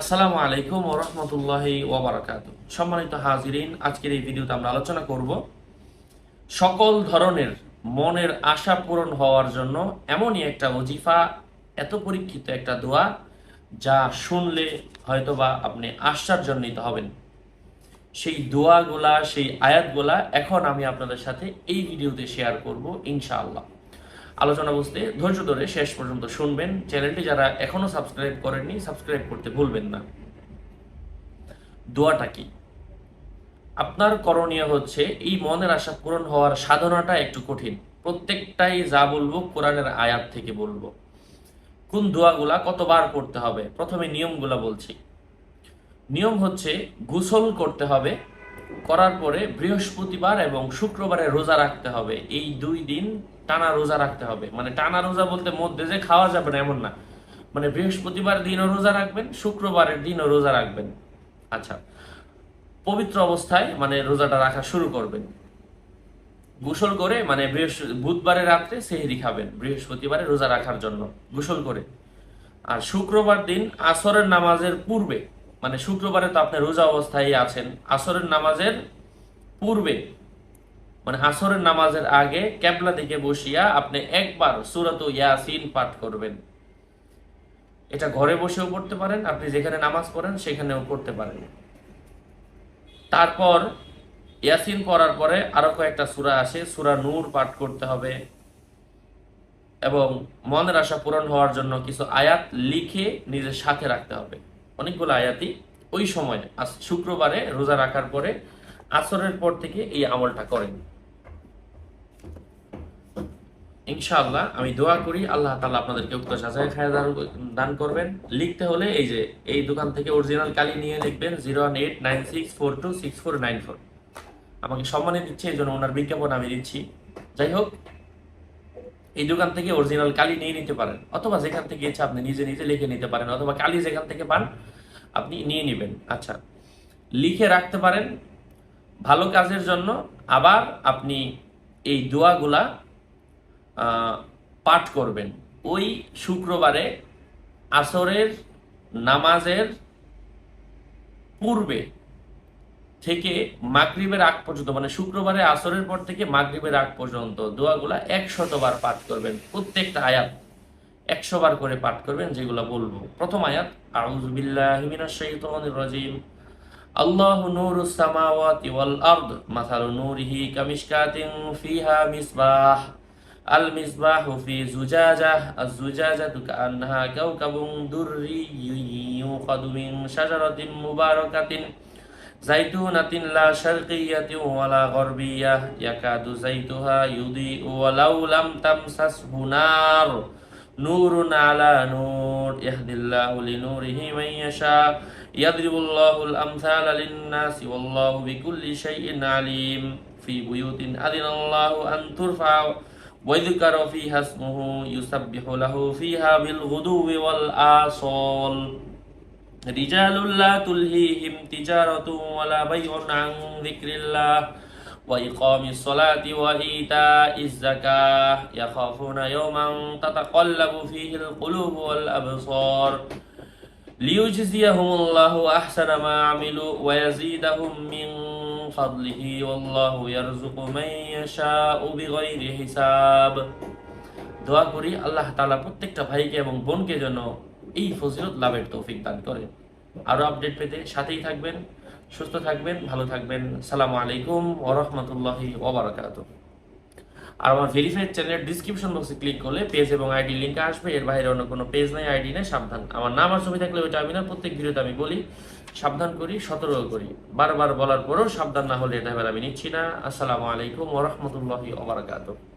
আসসালামু আলাইকুম ওরহমতুল্লাহি ওবরাকাত সম্মানিত হাজিরিন, আজকের এই ভিডিওতে আমরা আলোচনা করব সকল ধরনের মনের আশা পূরণ হওয়ার জন্য এমনই একটা অজিফা এত পরীক্ষিত একটা দোয়া, যা শুনলে হয়তোবা আপনি আশ্চর্যান্বিত হবেন। সেই দোয়াগুলা, সেই আয়াতগুলা এখন আমি আপনাদের সাথে এই ভিডিওতে শেয়ার করব, ইনশাআল্লাহ। আলোচনা বুঝতে, ধৈর্য ধরে শেষ পর্যন্ত শুনবেন। চ্যানেলটি যারা এখনও সাবস্ক্রাইব করেননি, সাবস্ক্রাইব করতে ভুলবেন না। দোয়াটা কি? আপনার করণীয় হচ্ছে এই মনের আশা পূরণ হওয়ার সাধনাটা একটু কঠিন। প্রত্যেকটাই যা বলব কোরআনের আয়াত থেকে বলব। কোন দোয়াগুলা কতবার করতে হবে? প্রথমে নিয়মগুলা বলছি। নিয়ম হচ্ছে, গোসল করতে হবে করার পরে বৃহস্পতিবার এবং শুক্রবারে রোজা রাখতে হবে। এই দুই দিন টানা রোজা রাখতে হবে। মানে টানা রোজা বলতে মধ্যে যে খাওয়া যাবে না, এমন না। মানে বৃহস্পতিবার দিনও রোজা রাখবেন, শুক্রবারের দিনও রোজা রাখবেন। আচ্ছা পবিত্র অবস্থায় মানে রোজাটা রাখা শুরু করবেন। গোসল করে মানে বুধবারে রাত্রে সেহরি খাবেন, বৃহস্পতিবারে রোজা রাখার জন্য। গোসল করে। আর শুক্রবার দিন আসরের নামাজের পূর্বে মানে শুক্রবারে তো আপনি রোজা অবস্থায় আছেন, আসরের নামাজের পূর্বে মানে আসরের নামাজের আগে ক্যাবলা দিকে বসিয়া আপনি একবার সুরত ইয়াসিন পাঠ করবেন। এটা ঘরে বসেও পড়তে পারেন, আপনি যেখানে নামাজ পড়েন সেখানেও পড়তে পারেন। তারপর ইয়াসিন পড়ার পরে আরও কয়েকটা সূরা আসে, সুরা নূর পাঠ করতে হবে এবং মনের আশা পূরণ হওয়ার জন্য কিছু আয়াত লিখে নিজের সাথে রাখতে হবে। অনেকগুলো আয়াতই ওই সময় শুক্রবারে রোজা রাখার পরে আসরের পর থেকে এই আমলটা করেন। ইনশাআল্লাহ আমি দোয়া করি, আল্লাহ তাআলা আপনাদেরকে উক্ত সাজায় খায় দান করবেন। লিখতে হলে এই যে, এই দোকান থেকে অরিজিনাল কালি নিয়ে লিখবেন zero one eight nine six four two six four nine four আমাকে সম্মানে দিচ্ছে, এই জন্য ওনার বিজ্ঞাপন আমি দিচ্ছি। যাই হোক এই দোকান থেকে অরিজিনাল কালি নিয়ে নিতে পারেন। অথবা যেখান থেকে ইচ্ছা আপনি নিজে নিজে লিখে নিতে পারেন, অথবা কালি যেখান থেকে পান, আপনি নিয়ে নেবেন। আচ্ছা লিখে রাখতে পারেন ভালো কাজের জন্য। আবার আপনি এই দোয়াগুলা পাঠ করবেন। ওই শুক্রবারে আসরের নামাজের পূর্বে থেকে মাগরিবের আগ পর্যন্ত মানে শুক্রবারে আসরের পর থেকে মাগরিবের আগ পর্যন্ত দোয়াগুলা একশতবার পাঠ করবেন, প্রত্যেকটা আয়াত একশো বার করে পাঠ করবেন যেগুলো বলব। প্রথম আয়াত, আউযু বিল্লাহি মিনাশ শাইতানির রাজিম। আল্লাহু নূরুস সামাওয়াতি ওয়াল আরদ। মাসালু নূরিহি কামিশকাতিন ফিহা মিসবাহ। আল মিসবাহু ফি জুজাজাহ। আজ-জুজাজাতু কাআন্নাহা কাওকাবুন দুররিয়্যুন ইউকাদু মিন زيتونة لا شرقية ولا غربية يكاد زيتها يضيء ولو لم تمسسه نار نور على نور يهدي الله لنوره من يشاء يضرب الله الأمثال للناس والله بكل شيء عليم في بيوت أذن الله أن ترفع ويذكر فيها اسمه يسبح له فيها بالغدو والآصال রিজালুল্লাহ তুলহিহিম তিজারতু ওয়ালা বাইউন আন যিকরিল্লাহ ওয়া ইকামিস সালাতি ওয়া ইতা'iz যাকাহ ইয়াখাফুনা ইয়াওমান তাতাকাল্লাবু ফিহিল কুলুবু ওয়াল আবসার লিইউজজিয়াহুমুল্লাহু আহসানা মা আমিলু ওয়া ইয়াজিদাহুম মিন ফাদলিহি ওয়াল্লাহু ইয়ারযুকু মান ইয়াশাউ বিগাইরি হিসাব। দোয়া করি আল্লাহ তালা প্রত্যেকটা ভাইকে এবং বোনকে যেন এই ফজিলত লাভের তৌফিক দান করেন আরও আপডেট পেতে সাথেই থাকবেন, সুস্থ থাকবেন, ভালো থাকবেন। সালামু আলাইকুম ওয়া রাহমাতুল্লাহি ওয়া আর আমার ভেরিফাইড চ্যানেলের ডিসক্রিপশন বক্সে ক্লিক করলে পেজ এবং আইডি লিংক আসবে। এর বাইরে অন্য কোনো পেজ নাই আইডি নেই, সাবধান। আমার নাম আর ছবি থাকলে ওইটা আমি না, প্রত্যেক ভিডিওতে আমি বলি, সাবধান করি, সতর্ক করি। বারবার বলার পরেও সাবধান না হলে এটা আমি নিচ্ছি না। আসসালামু আলাইকুম ওয়া রাহমাতুল্লাহি ওয়া বারাকাতুহু।